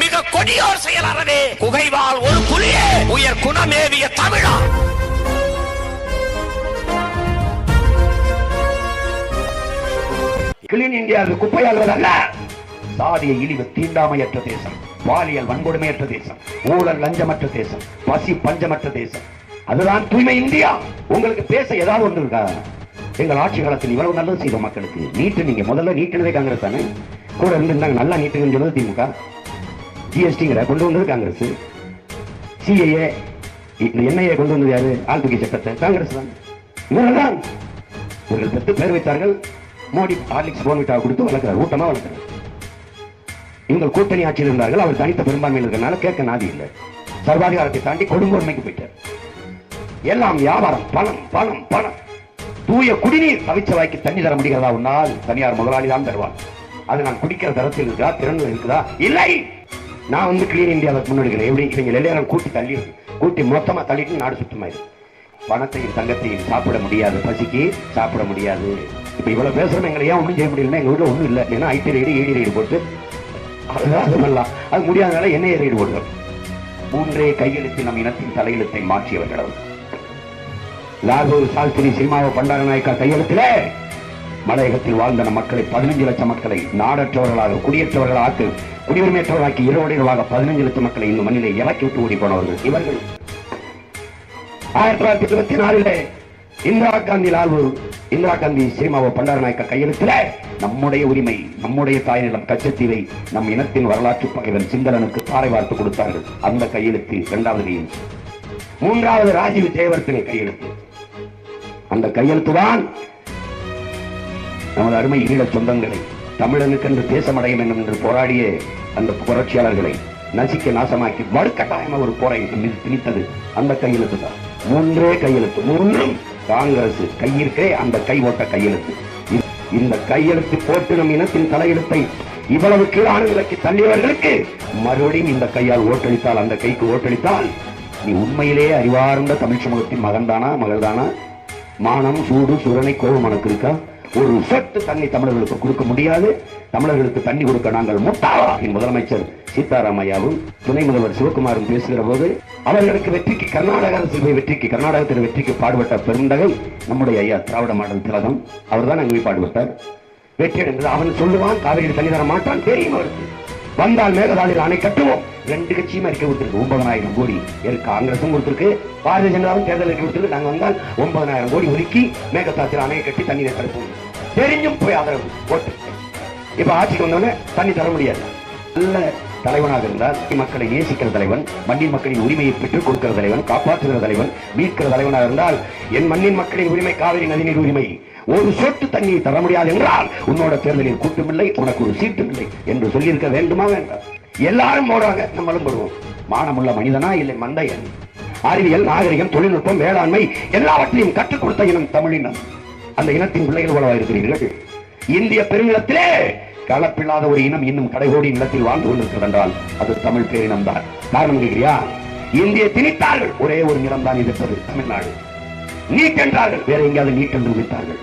மிக கொடியோர் செயலாளரே குகைவால் ஒரு புலியே உயர் குணமேவிய தமிழா. கிளீன் இந்தியா அது அல்ல. சாதிய இழிவு தீண்டாமையற்ற தேசம் பாலியல் வன்கொடுமையற்ற தேசம் ஊழல் லஞ்சமற்ற தேசம் பசி பஞ்சமற்ற தேசம். அதுதான் தூய்மை இந்தியா. உங்களுக்கு பேச ஏதாவது ஒன்று இருக்கா? எங்கள் ஆட்சி காலத்தில் இவ்வளவு நல்லது செய்த மக்களுக்கு நீட்டு நீங்க முதல்ல நீட்டுனதே காங்கிரஸ் தானே? கூட இருந்து நல்லா நீட்டுங்கன்னு சொன்னது திமுக. ஜிஎஸ்டிங்கிற கொண்டு வந்தது காங்கிரஸ். சிஏஏ இந்த என்ஐஏ கொண்டு வந்தது யாரு? ஆழ்துகை சட்டத்தை. காங்கிரஸ் தான். இவர்கள் தான். இவர்கள் பெற்று பேர் வைத்தார்கள். மோடி ஹார்லிக்ஸ் போன்விட்டாவை கொடுத்து வளர்க்கிறார். ஊட்டமாக வளர்க்கிறார். இவங்க கூட்டணி ஆட்சியில் இருந்தார்கள். அவர் தனித்த பெரும்பான்மையில் இருக்கிறனால கேட்க நாதி இல்லை. சர்வாதிகாரத்தை தாண்டி கொடுங்கோன்மைக்கு போயிட்டார். எல்லாம் வியாபாரம் பணம் பணம் பணம். தூய குடிநீர் தவிச்ச வாய்க்கு தண்ணி தர முடிகிறதா? உன்னால் தனியார் முதலாளி தான் தருவார் அது நான் குடிக்கிற தரத்தில் இருக்குதா திறன் இருக்குதா? இல்லை! நான் வந்து கிளீன் இந்தியாவை முன்னெடுக்கிறேன் எப்படி இவங்க எல்லாரும் கூட்டி தள்ளி கூட்டி மொத்தமா தள்ளிட்டு நாடு சுத்தமாயிரு பணத்தையும் தங்கத்தையும் சாப்பிட முடியாது. பசிக்கு சாப்பிட முடியாது. இப்ப இவ்வளவு பேசுகிறோம் எங்களை ஏன் ஒண்ணும் செய்ய முடியலன்னா எங்கள் வீட்டில் ஒண்ணும் இல்லை. ஏன்னா ஐடி ரைடு ஏடி ரைடு போட்டு அதுதான் அது பண்ணலாம். அது முடியாதனால என்ன ரைடு போடுறோம். மூன்றே கையெழுத்து நம் இனத்தின் தலையெழுத்தை மாற்றியவர்கள் லாகூர் சாஸ்திரி சினிமாவை பண்டார நாயக்கா கையெழுத்திலே! மலையகத்தில் வாழ்ந்த நம் மக்களை பதினஞ்சு லட்சம் மக்களை நாடற்றவர்களாக குடியேற்றவர்களாக்கு குடியுரிமையற்றவர்களாக்கி இரவடைகளாக பதினஞ்சு லட்சம் மக்களை இந்த மண்ணிலே இறக்கி விட்டு ஓடி போனவர்கள் இவர்கள். ஆயிரத்தி தொள்ளாயிரத்தி இருபத்தி நாலிலே இந்திரா காந்தி லால்வு இந்திரா காந்தி சினிமாவை பண்டார நாயக்கா கையெழுத்தில நம்முடைய உரிமை நம்முடைய தாய்நிலம் கச்சத்தீவை நம் இனத்தின் வரலாற்று பகைவன் சிங்களனுக்கு தாரை வார்த்து கொடுத்தார்கள். அந்த கையெழுத்து இரண்டாவது கையெழுத்து. மூன்றாவது ராஜீவ் ஜெயவர்த்தனை கையெழுத்து. அந்த கையெழுத்துதான் நமது அருமை ஈழ சொந்தங்களை தமிழனுக்கென்று தேசமடைய வேண்டும் என்று போராடிய அந்த புரட்சியாளர்களை நசிக்க நாசமாக்கி மறுக்கட்டாயமாக ஒரு போரை திணித்தது அந்த கையெழுத்து தான். மூன்றே கையெழுத்து மூன்றும் காங்கிரஸ் கையிருக்கே அந்த கை ஓட்ட கையெழுத்து. இந்த கையெழுத்து போட்டு நம் இனத்தின் தலையெழுத்தை இவ்வளவு கீழான விலக்கி தள்ளியவர்களுக்கு மறுபடியும் இந்த கையால் ஓட்டளித்தால் அந்த கைக்கு ஓட்டளித்தால் நீ உண்மையிலேயே அறிவார்ந்த தமிழ் சமூகத்தின் மகன்தானா மகள்தானா? மானம் சூடு சுரணை கோபம் உனக்கு இருக்கா? ஒரு சொட்டு தண்ணி தமிழர்களுக்கு கொடுக்க முடியாது. தமிழர்களுக்கு தண்ணி கொடுக்க நாங்கள் முட்டாளா முதலமைச்சர் சீதாராமையாவும் துணை முதல்வர் சிவகுமாரும் பேசுகிற போது அவர்களுக்கு வெற்றிக்கு கர்நாடக அரசு வெற்றிக்கு கர்நாடகத்தின் வெற்றிக்கு பாடுபட்ட பெருந்தகை நம்முடைய ஐயா திராவிட மாடல் திலகம். அவர் தான் அங்கே போய் பாடுபட்டார். வெற்றி அடைந்தது. அவன் சொல்லுவான் காவிரியில் தண்ணி தர மாட்டான் தெரியும் அவருக்கு. வந்தால் மேகதாதுவில் அணை கட்டுவோம். ரெண்டு கட்சியும் அறிக்கை கொடுத்திருக்கு ஒன்பதனாயிரம் கோடி இருக்கு காங்கிரசும் கொடுத்திருக்கு. பாரதிய ஜனதாவும் தேர்தல் அறிக்கை கொடுத்திருக்கு நாங்க வந்தால் ஒன்பதனாயிரம் கோடி ஒதுக்கி மேகதாத்தில் அணையை கட்டி தண்ணீரை தடுப்போம். தெரிஞ்சும் போய் ஆதரவு ஓட்டு இப்ப ஆட்சிக்கு வந்தோடனே தண்ணி தர முடியாது. நல்ல தலைவனாக இருந்தால் மக்களை நேசிக்கிற தலைவன் மண்ணின் மக்களின் உரிமையை பெற்றுக் கொடுக்கிற தலைவன் காப்பாற்றுகிற தலைவன் மீட்கிற தலைவனாக இருந்தால் என் மண்ணின் மக்களின் உரிமை காவிரி நதிநீர் உரிமை ஒரு சொட்டு தண்ணியை தர முடியாது என்றால் உன்னோட தேர்தலில் கூட்டமில்லை உனக்கு ஒரு சீட்டும் இல்லை என்று சொல்லியிருக்க வேண்டுமா வேண்டாம்? எல்லாரும் போடுறாங்க நம்மளும் போடுவோம் மானமுள்ள மனிதனா இல்லை மந்தையன். அறிவியல் நாகரிகம் தொழில்நுட்பம் வேளாண்மை எல்லாவற்றையும் கற்றுக் கொடுத்த இனம் தமிழினம். அந்த இனத்தின் பிள்ளைகள் போலவா இருக்கிறீர்கள்? இந்திய பெருநிலத்திலே கலப்பில்லாத ஒரு இனம் இன்னும் கடைகோடி நிலத்தில் வாழ்ந்து கொண்டிருக்கிறது என்றால் அது தமிழ் பேரினம் தான். காரணம் கேட்கிறியா? இந்திய திணித்தார்கள். ஒரே ஒரு நிலம் தான் எதிர்த்தது தமிழ்நாடு. நீட்டென்றார்கள் வேற எங்கேயாவது நீட்டென்று விட்டார்கள்.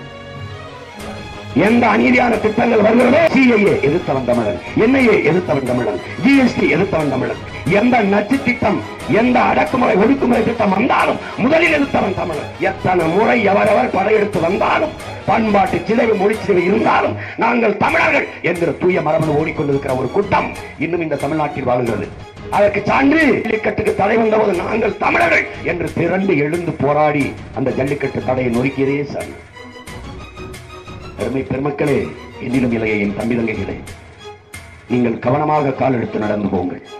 எந்த அநீதியான திட்டங்கள் வருகிறதோ? சிஐஏ எதிர்த்தவன் தமிழன். என்ஐஏ எதிர்த்தவன் தமிழன். ஜிஎஸ்டி எதிர்த்தவன் தமிழன். எந்த நச்சு திட்டம் எந்த அடக்குமுறை ஒடுக்குமுறை திட்டம் வந்தாலும் முதலில் எடுத்தவன் தமிழன். எத்தனை முறை எவரவர் படையெடுத்து வந்தாலும் பண்பாட்டு சிதைவு மொழிச்சிதைவு இருந்தாலும் நாங்கள் தமிழர்கள் என்கிற தூய மரபு ஓடிக்கொண்டிருக்கிற ஒரு கூட்டம் இன்னும் இந்த தமிழ்நாட்டில் வாழுகிறது. அதற்கு சான்று ஜல்லிக்கட்டுக்கு தடை வந்தபோது நாங்கள் தமிழர்கள் என்று திரண்டு எழுந்து போராடி அந்த ஜல்லிக்கட்டு தடையை நொறுக்கியதே சரி. பெருமை பெருமக்களே என்னிலும் இல்லையே என் தம்பி தங்கைகளே நீங்கள் கவனமாக கால் எடுத்து நடந்து போங்கள்.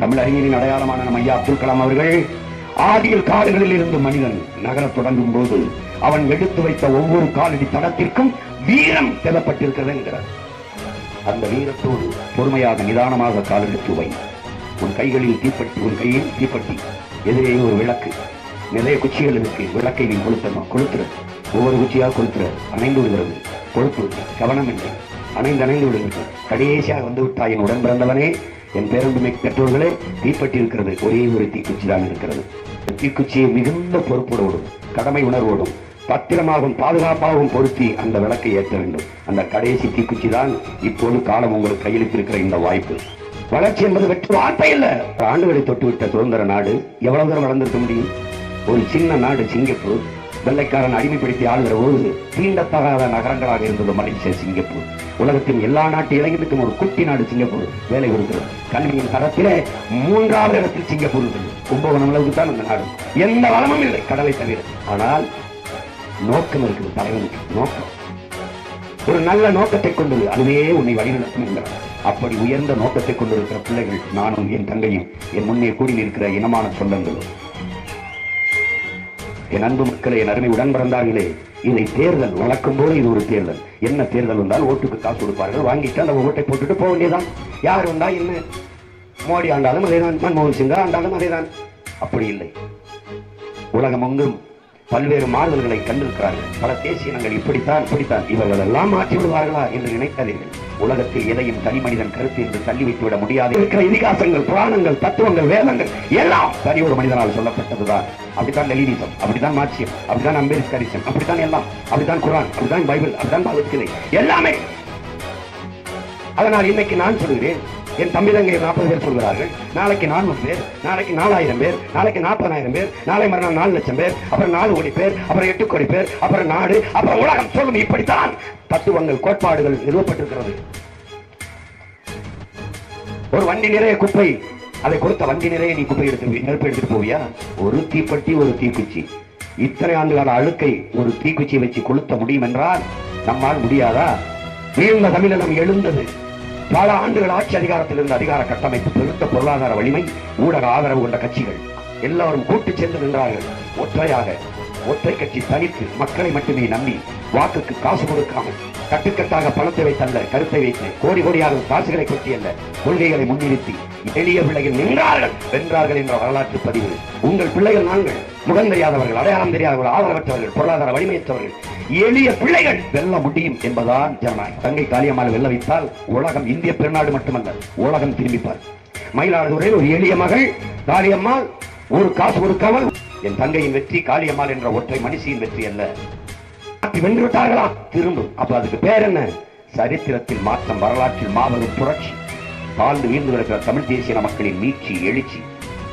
தமிழ் அறிஞரின் அடையாளமான நம் ஐயா அப்துல் கலாம் அவர்கள் ஆதியில் காடுகளில் இருந்து மனிதன் நகரத் தொடங்கும் போது அவன் எடுத்து வைத்த ஒவ்வொரு காலடி தடத்திற்கும் வீரம் தேவைப்பட்டிருக்கிறது என்கிறார். அந்த வீரத்தோடு பொறுமையாக நிதானமாக காலெடுத்து வை. உன் கைகளில் தீப்பட்டி உன் கையில் தீப்பட்டி. எதிரே ஒரு விளக்கு. நிறைய குச்சிகள் இருக்கு. விளக்கை நீ கொளுத்தணும். கொளுத்துற. ஒவ்வொரு குச்சியாக கொளுத்துற. அணைந்து விடுகிறது. கொழுப்பு. கவனம் இல்லை. அணைந்து அணைந்து விடுகிறது. கடைசியாக வந்து விட்டாயின் என் உடன் பிறந்தவனே. என் பேரன்புமை பெற்றோர்களே தீப்பட்டி இருக்கிறது. ஒரே ஒரு தீக்குச்சி தான் இருக்கிறது தீக்குச்சியை மிகுந்த பொறுப்போடும் கடமை உணர்வோடும் பத்திரமாகவும் பாதுகாப்பாகவும் பொருத்தி அந்த விளக்கை ஏற்ற வேண்டும். அந்த கடைசி தீக்குச்சி தான் இப்போது காலம் உங்களுக்கு கையெழுத்திருக்கிற இந்த வாய்ப்பு. வளர்ச்சி என்பது வெற்றி வார்த்தை இல்ல ஆண்டுகளை தொட்டுவிட்ட சுதந்திர நாடு எவ்வளவு தூரம் வளர்ந்திருக்க முடியும்? ஒரு சின்ன நாடு சிங்கப்பூர் வெள்ளைக்காரன் அடிமைப்படுத்தி ஆளுகிற போது தீண்டத்தகாத நகரங்களாக இருந்தது மலேசியா சிங்கப்பூர். உலகத்தின் எல்லா நாட்டு இளைஞர்களுக்கும் ஒரு குட்டி நாடு சிங்கப்பூர் வேலை கொடுக்கிறது. கல்வியின் தரத்திலே மூன்றாவது இடத்தில் சிங்கப்பூர் இருக்குது கும்பகோணம் அளவுக்கு தான் அந்த நாடு. எந்த வளமும் இல்லை கடலை தவிர. ஆனால் நோக்கம் இருக்குது தலைவனுக்கு நோக்கம். ஒரு நல்ல நோக்கத்தை கொண்டது அதுவே உன்னை வழிநடத்தும் என்கிறார் அப்படி உயர்ந்த நோக்கத்தை கொண்டிருக்கிற பிள்ளைகள் நானும் என் தங்கையும் என் முன்னே கூடி நிற்கிற இனமான சொந்தங்களும் என் அன்பு மக்களே என் அருமை உடன் பிறந்தார்களே இதை தேர்தல் வழக்கம் போல இது ஒரு தேர்தல். என்ன தேர்தல் வந்தால் ஓட்டுக்கு காசு கொடுப்பார்கள் வாங்கிட்டு அந்த ஓட்டை போட்டுட்டு போக வேண்டியதான் யார் வந்தா என்ன? மோடி ஆண்டாலும் அதேதான் மன்மோகன் சிங் ஆண்டாலும் அதேதான். அப்படி இல்லை. உலகம் எங்கும் பல்வேறு மாறுதல்களை கண்டிருக்கிறார்கள். பல தேசியங்கள் இப்படித்தான் இப்படித்தான் இவர்கள் எல்லாம் மாற்றி விடுவார்களா என்று நினைக்காதீர்கள். உலகத்தில் எதையும் தனி மனிதன் கருத்து என்று தள்ளி வைத்துவிட முடியாது. இருக்கிற இதிகாசங்கள் புராணங்கள் தத்துவங்கள் வேதங்கள் எல்லாம் தனி ஒரு மனிதனால் சொல்லப்பட்டதுதான். அப்படித்தான் லெலினிசம் அப்படித்தான் மார்க்சியம் அப்படித்தான் அம்பேத்கரிசம் அப்படித்தான் எல்லாம் அப்படித்தான் குரான் அப்படித்தான் பைபிள் அப்படித்தான் பகவத்கீதை எல்லாமே. அதனால் இன்னைக்கு நான் சொல்கிறேன் என் தம்பி தங்கை நாற்பது பேர் சொல்கிறார்கள். நாளைக்கு நானூறு பேர் நாளைக்கு நாலாயிரம் பேர் நாளைக்கு நாற்பதாயிரம் பேர் நாளை மறுநாள் நாலு லட்சம் பேர் அப்புறம் நாலு கோடி பேர் அப்புறம் எட்டு கோடி பேர் அப்புறம் நாடு அப்புறம் உலகம் சொல்லும் இப்படித்தான் தத்துவங்கள் கோட்பாடுகள் நிறுவப்பட்டிருக்கிறது. ஒரு வண்டி நிறைய குப்பை அதை கொடுத்த வண்டி நிறைய நீ குப்பை எடுத்து நெருப்பு எடுத்துட்டு போவியா? ஒரு தீப்பெட்டி ஒரு தீக்குச்சி. இத்தனை ஆண்டுகால அழுக்கை ஒரு தீக்குச்சியை வச்சு கொளுத்த முடியும் என்றால் நம்மால் முடியாதா? வீழ்ந்த தமிழகம் எழுந்தது. பல ஆண்டுகள் ஆட்சி அதிகாரத்தில் இருந்த அதிகார கட்டமைப்பு பெருத்த பொருளாதார வலிமை ஊடக ஆதரவு கொண்ட கட்சிகள். எல்லாரும் கூட்டு சேர்ந்து நின்றார்கள். ஒற்றையாக. ஒற்றை கட்சி தனித்து மக்களை மட்டுமே நம்பி வாக்குக்கு காசு கொடுக்காமல் கட்டுக்கட்டாக பணத்தை வைத்தல்ல கருத்தை வைத்து கோடி கோடியாக காசுகளை கொட்டி அல்ல கொள்கைகளை முன்னிறுத்தி எளிய பிள்ளைகள் நின்றார்கள் வென்றார்கள் என்ற வரலாற்று பதிவு. உங்கள் பிள்ளைகள் நாங்கள் முகம் தெரியாதவர்கள் அடையாளம் தெரியாதவர்கள் ஆதரவற்றவர்கள் பொருளாதார வலிமையற்றவர்கள். எளிய பிள்ளைகள் வெல்ல முடியும் என்பதான் ஜனநாயகம். தங்கை காளியம்மாள் வெல்ல வைத்தால் உலகம் இந்திய பெருநாடு மட்டுமல்ல உலகம் திரும்பிப்பார். மயிலாடுதுறையில் ஒரு எளிய மகள் காளியம்மாள் ஒரு காசு கொடுக்காமல் என் தங்கையின் வெற்றி காளியம்மாள் என்ற ஒற்றை மனுஷியின் வெற்றி அல்ல. வென்று விட்டார்களா திரும்பும். அப்ப அதுக்கு பேர் என்ன? சரித்திரத்தில் மாற்றம் வரலாற்றில் மாபெரும் புரட்சி. தாழ்ந்து வீழ்ந்து கிடக்கிற தமிழ் தேசிய மக்களின் மீட்சி எழுச்சி.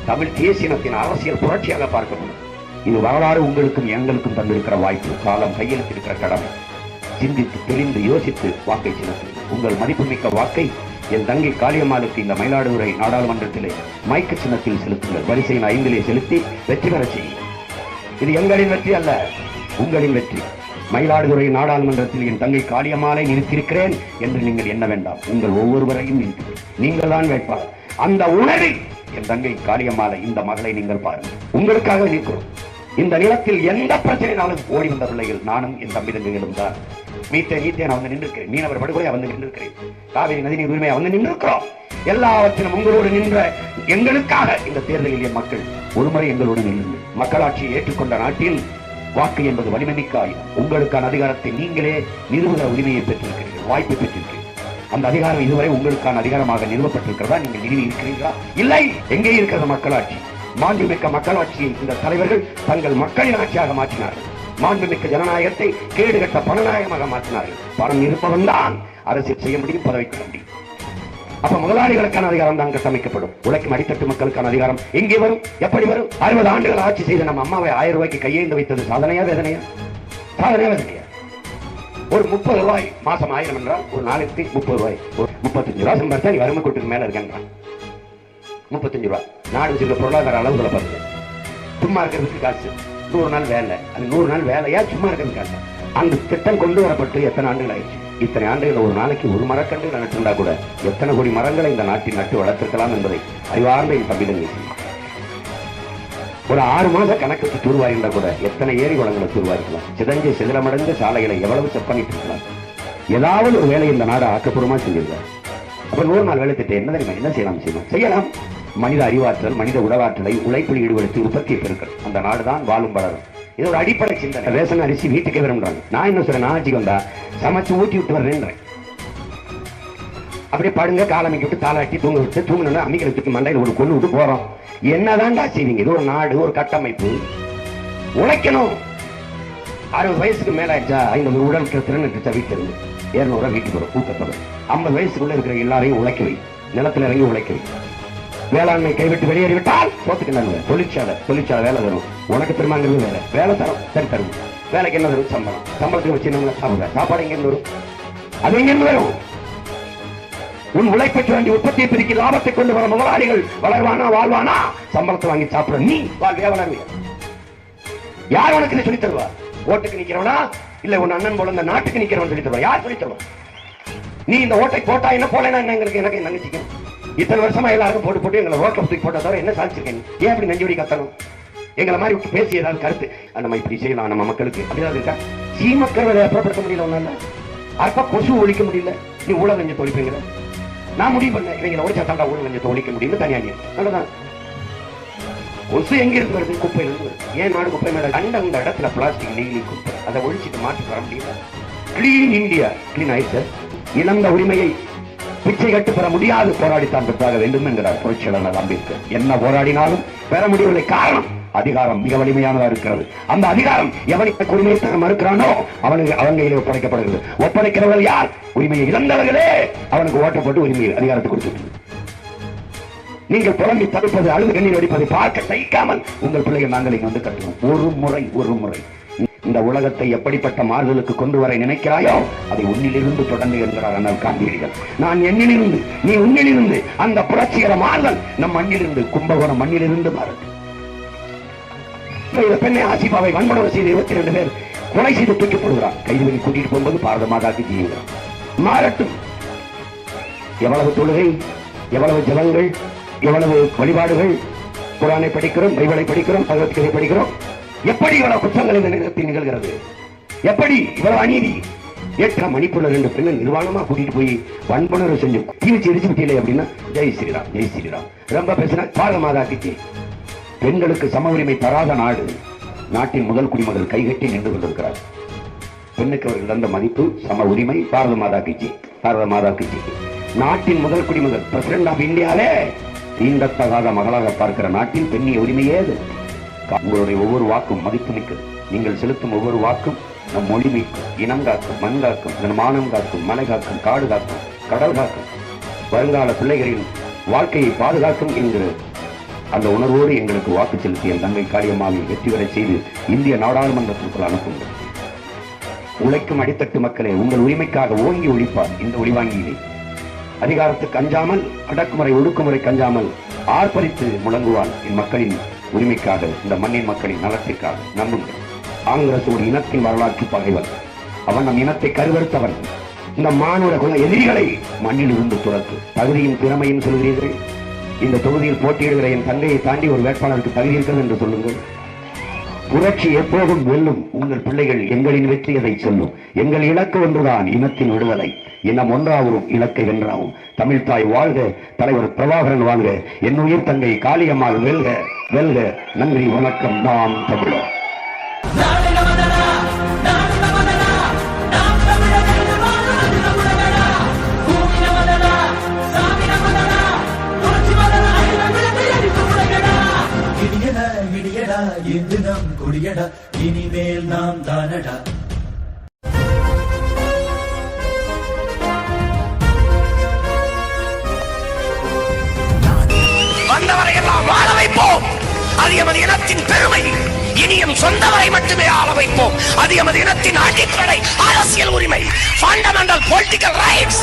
தமிழ் தேசியனத்தின் அரசியல் புரட்சியாக பார்க்கப்படும். இது வரலாறு உங்களுக்கும் எங்களுக்கும் தந்திருக்கிற வாய்ப்பு. காலம் கையெழுத்திருக்கிற கடமை. சிந்தித்து தெரிந்து யோசித்து வாக்கை செலுத்துங்கள் உங்கள் மதிப்புமிக்க வாக்கை என் தங்கை காளியம்மாளுக்கு இந்த மயிலாடுதுறை நாடாளுமன்றத்திலே மைக்க சின்னத்தில் செலுத்துங்கள். வரிசையின் ஐந்திலே செலுத்தி வெற்றி பெற செய்யும் இது எங்களின் வெற்றி அல்ல உங்களின் வெற்றி. மயிலாடுதுறை நாடாளுமன்றத்தில் என் தங்கை காளியம்மாளை நிறுத்தியிருக்கிறேன் என்று நீங்கள் எண்ண வேண்டாம். உங்கள் ஒவ்வொருவரையும் நீங்கள் தான் வேட்பாளர். அந்த உணர்வில் என் தங்கை காளியம்மாளை இந்த மகளை நீங்கள் பாருங்கள். உங்களுக்காக நிற்கிறோம். இந்த நிலத்தில் எந்த பிரச்சனைனாலும் ஓடி வந்த பிள்ளைகள் நானும் என் தம்பி தங்கைகளும் தான். மீட்டை நீட்டை நான் வந்து நின்றிருக்கிறேன். மீனவர் படுகொலை வந்து நின்றிருக்கிறேன். காவிரி நதிநீர் உரிமை வந்து நின்றிருக்கிறோம். எல்லாவற்றிலும் உங்களோடு நின்ற எங்களுக்காக இந்த தேர்தலில் மக்கள் ஒருமுறை எங்களோடு நில்லுங்கள். மக்களாட்சியை ஏற்றுக்கொண்ட நாட்டில் வாக்கு என்பது வலிமைமிக்க ஆயுதம். உங்களுக்கான அதிகாரத்தை நீங்களே நிறுவுகிற உரிமையை பெற்றிருக்கிறீர்கள் வாய்ப்பை பெற்றிருக்கிறீர்கள். அந்த அதிகாரம் இதுவரை உங்களுக்கான அதிகாரமாக நிறுவப்பட்டிருக்கிறதா? நீங்கள் நிறுவி இருக்கிறீர்களா? இல்லை. எங்கே இருக்கிறது மக்களாட்சி? மாண்புமிக்க மக்களாட்சியை இந்த தலைவர்கள் தங்கள் மக்களின் ஆட்சியாக மாற்றினார்கள். மாண்புமிக்க ஜனநாயகத்தை கேடுகட்ட பணநாயகமாக மாற்றினார்கள். பணம் இருப்பவன் தான் அரசியல் செய்ய முடியும் பதவிக்கு முடியும். அப்ப முதலாளிகளுக்கான அதிகாரம் தான் கட்டமைக்கப்படும். உழைக்கும் அடித்தட்டு மக்களுக்கான அதிகாரம் எங்கே வரும்? எப்படி வரும்? அறுபது ஆண்டுகள் ஆட்சி செய்த நம்ம அம்மாவை ஆயிரம் ரூபாய்க்கு கையேந்து வைத்தது சாதனையா வேதனையா? சாதனையா வேதனையா? ஒரு முப்பது ரூபாய் மாசம் ஆயிரம் என்றால் ஒரு நாளைக்கு முப்பது ரூபாய். ஒரு முப்பத்தஞ்சு ரூபாய் சம்பாதிச்சா நீ வறுமை கூட்டுக்கு மேல இருக்கேன்றான். முப்பத்தஞ்சு ரூபாய். நாடு வச்சிருக்க பொருளாதார அளவுகளை பாருங்க. சும்மா இருக்கிறதுக்கு காசு. நூறு நாள் வேலை. அது நூறு நாள் வேலையா சும்மா இருக்குன்னு கேட்டேன். அந்த திட்டம் கொண்டு வரப்பட்டு எத்தனை ஆண்டுகள் ஆயிடுச்சு? இத்தனை ஆண்டுகள் ஒரு நாளைக்கு ஒரு மரக்கன்று நட்டிருந்தா கூட எத்தனை கோடி மரங்களை இந்த நாட்டில் நட்டு வளர்த்திருக்கலாம் என்பதை அறிவார்ந்த என் தம்பிதங்கை ஒரு ஆறு மாத கணக்குக்கு தூர்வாயிருந்தா கூட எத்தனை ஏரி குளங்களை தூர்வாயிருக்கலாம் சிதஞ்சு சிதிலமடைந்த சாலைகளை எவ்வளவு செப்பனிட்டு இருக்கலாம்? ஏதாவது ஒரு வேலை இந்த நாடு ஆக்கப்பூர்வமா செஞ்சிருக்காரு அப்ப நூறு நாள் வேலை திட்டம் என்ன தெரியுமா? என்ன செய்யலாம் செய்யலாம்? செய்யலாம். மனித அறிவாற்றல் மனித உடவாற்றலை உழைப்பில் ஈடுபடுத்தி உற்பத்தியை பெருக்கள் அந்த நாடுதான் வாழும் வளரும். இது ஒரு அடிப்படை சிந்தனை. ரேஷன் அரிசி வீட்டுக்கே விரும்புறாங்க நான் என்ன சொல்றேன்? நான் ஆட்சிக்கு வந்தா சமைச்சு ஊட்டி விட்டு வர்றேன்றேன். அப்படியே படுங்க காலமைக்கு விட்டு தாளாட்டி தூங்க விட்டு தூங்கணும்னா அம்மிகளை தூக்கி மண்டையில் ஒரு கொண்டு விட்டு போறோம். என்னதான்டா செய்வீங்க? இது ஒரு நாடு ஒரு கட்டமைப்பு. உழைக்கணும். அறுபது வயசுக்கு மேல ஆயிடுச்சா? ஐநூறு உடல் திறன் இருந்துச்சா வீட்டுல இருந்து? இருநூறு வீட்டுக்கு வரும் ஊக்கத்தொகை ஐம்பது வயசுக்குள்ள இருக்கிற எல்லாரையும் உழைக்க வை. நிலத்தில் இறங்கி உழைக்கிறது வேளாண்மை கைவிட்டு வெளியேறிவிட்டால் போத்துக்கு தொழிற்சாலை தொழிற்சாலை வேலை தரும். உனக்கு பெருமாங்கிறது வேலை. வேலை தரும். சரி தரும் வேலைக்கு என்ன தரும்? சம்பளம். சம்பளத்துக்கு வச்சு நம்ம சாப்பிடுற சாப்பாடு எங்கிருந்து வரும்? அது எங்கிருந்து வரும்? உன் உழைப்புக்கு வேண்டிய உற்பத்தியை பெருக்கி லாபத்தை கொண்டு வர முதலாளிகள். வளர்வானா வாழ்வானா? சம்பளத்தை வாங்கி சாப்பிட நீ வாழ்வே வளர்வியா யார் உனக்கு இதை சொல்லி தருவா? ஓட்டுக்கு நிக்கிறவனா? இல்ல உன் அண்ணன் போல இந்த நாட்டுக்கு நிக்கிறவன் சொல்லி தருவா? யார் சொல்லி தருவா? நீ இந்த ஓட்டை போட்டா என்ன போல என்ன எங்களுக்கு எனக்கு என்ன நினைச்சிக்கணும் இத்தனை வருஷமா எல்லாருக்கும் போட்டு போட்டு எங்களை ரோட்ல தூக்கி போட்டா தவிர என்ன சாதிச்சிருக்கேன்? ஏன் அப்படி நெஞ்சு கத்தணும்? எங்களை மாதிரி விட்டு பேசி ஏதாவது கருத்து. நம்ம இப்படி செய்யலாம் நம்ம மக்களுக்கு. அப்படிதான் இருக்கா? சீமக்கர்வதை அப்புறப்படுத்த முடியல ஒன்னால அற்ப கொசு ஒழிக்க முடியல? நீ ஊழ நெஞ்ச தொழிப்பீங்க நான் முடிவு பண்ணேன் இவங்களை ஒழிச்சா தாண்டா ஊழ நெஞ்சத்தை ஒழிக்க முடியும்னு தனியாக நல்லதான் கொசு எங்க இருந்து வருது? குப்பையில இருந்து ஏன் நாடு குப்பை மேல கண்ட உங்க இடத்துல பிளாஸ்டிக் நெகிழி குப்பை? அதை ஒழிச்சிட்டு மாற்றி வர முடியல கிளீன் இந்தியா கிளீன் ஆயிடுச்சு. இழந்த உரிமையை பிச்சை கட்டு பெற முடியாது. போராடித்தான் பெற்றாக வேண்டும் என்கிறார் புரட்சியாளர் அம்பேத்கர். என்ன போராடினாலும் பெற முடியவில்லை. காரணம் அதிகாரம் மிக வலிமையானதா இருக்கிறது. அந்த அதிகாரம் எவனுக்கு உரிமையை தர மறுக்கிறானோ அவனுக்கு அவன் கையில் ஒப்படைக்கப்படுகிறது. ஒப்படைக்கிறவர்கள் யார்? உரிமையை இழந்தவர்களே. அவனுக்கு ஓட்டப்பட்டு உரிமையை அதிகாரத்தை கொடுத்துட்டு நீங்கள் புலம்பி தடுப்பது அழுது கண்ணீர் வடிப்பதை பார்க்க சகிக்காமல் உங்கள் பிள்ளைகள் நாங்கள் இங்கே வந்து கட்டுவோம். ஒரு முறை ஒரு முறை. இந்த உலகத்தை எப்படிப்பட்ட மாறுதலுக்கு கொண்டு வர நினைக்கிறாயோ அதை உன்னிலிருந்து தொடங்கு என்கிறார் அண்ணல் காந்தியடிகள். நான் என்னிலிருந்து நீ உன்னிலிருந்து அந்த புரட்சிகர மாறுதல் நம் மண்ணிலிருந்து கும்பகோணம் மண்ணிலிருந்து மாறுது. பெண்ணை ஆசிபாவை வன்முறை செய்து இருபத்தி ரெண்டு பேர் கொலை செய்து தூக்கி போடுகிறார். கைதுவெளி கூட்டிட்டு போகும்போது பாரத மாதாக்கு ஜீவிக்கிறார் மாறட்டும். எவ்வளவு தொழுகை எவ்வளவு ஜபங்கள் எவ்வளவு வழிபாடுகள் குரானை படிக்கிறோம் பைபிளை படிக்கிறோம் பகவத்கீதை படிக்கிறோம் எப்படி இவ்வளவு குற்றங்கள் இந்த நேரத்தில் நிகழ்கிறது? எப்படி இவ்வளவு அநீதி? ஏற்ற மணிப்புள்ள ரெண்டு பெண்ணை நிர்வாணமா கூட்டிட்டு போய் வன்புணர்வு செஞ்சு தீவிச்சு எரிச்சு விட்டீங்களே அப்படின்னா ஜெய் ஸ்ரீராம் ஜெய் ஸ்ரீராம். ரொம்ப பேசினா பாக மாதா கிச்சி பெண்களுக்கு சம உரிமை தராத நாடு நாட்டின் முதல் குடிமகள் கைகட்டி நின்று கொண்டிருக்கிறார். பெண்ணுக்கு அவர்கள் தந்த மதிப்பு சம உரிமை பாரத மாதா கிச்சி பாரத மாதா கிச்சி நாட்டின் முதல் குடிமகள் பிரசிடண்ட் ஆஃப் இந்தியாலே தீண்டத்தகாத மகளாக பார்க்கிற நாட்டின் பெண்ணிய உரிமையே அது உங்களுடைய ஒவ்வொரு வாக்கும் மதிப்புமிக்கது. நீங்கள் செலுத்தும் ஒவ்வொரு வாக்கும் நம் மொழி மீட்கும். இனம் காக்கும் மண் காக்கும் நம் மானம் காக்கும் மலை காக்கும் காடு காக்கும் கடல் காக்கும். வருங்கால பிள்ளைகளின் வாழ்க்கையை பாதுகாக்கும் என்கிற அந்த உணர்வோடு எங்களுக்கு வாக்கு செலுத்திய தங்கை காளியம்மாவை வெற்றி பெற செய்து இந்திய நாடாளுமன்றத்திற்குள் அனுப்புங்கள். உழைக்கும் அடித்தட்டு மக்களே உங்கள் உரிமைக்காக ஓங்கி ஒழிப்பார் இந்த ஒளிவாங்கியிலே. அதிகாரத்துக்கு அஞ்சாமல் அடக்குமுறை ஒடுக்குமுறை கஞ்சாமல் ஆர்ப்பரித்து முழங்குவான் என் மக்களின் உரிமைக்காக இந்த மண்ணின் மக்களின் நலத்திற்காக நம்புங்கள் காங்கிரஸ் ஒரு இனத்தின் வரலாற்று பகைவன் அவன் நம் இனத்தை கருவறுத்தவன். இந்த மானுட குல எதிரிகளை மண்ணில் இருந்து துரத்து தகுதியும் திறமையும் சொல்கிறீர்கள். இந்த தொகுதியில் போட்டியிடுகிற என் தங்கையை தாண்டி ஒரு வேட்பாளருக்கு தகுதி இருக்கிறது என்று சொல்லுங்கள். புரட்சி எப்போதும் வெல்லும். உங்கள் பிள்ளைகள் எங்களின் வெற்றி அதை சொல்லும். எங்கள் இலக்கு ஒன்றுதான் இனத்தின் விடுதலை. இனம் ஒன்றாவும் இலக்கை வென்றாவும் தமிழ் தாய் வாழ்க தலைவர் பிரபாகரன் வாழ்க. என் உயிர் தங்கை காளியம்மாள் வெல்க வெல்க. நன்றி வணக்கம். நாம் தமிழர். கொடியடா இது நம் கொடியடா. இனிமேல் நாம் தானடா. வந்தவரை எல்லாம் வாழ வைப்போம். அது எமது இனத்தின் பெருமை. இனியும் சொந்தவரை மட்டுமே ஆள வைப்போம். அது எமது இனத்தின் அடிப்படை அரசியல் உரிமை. Fundamental political rights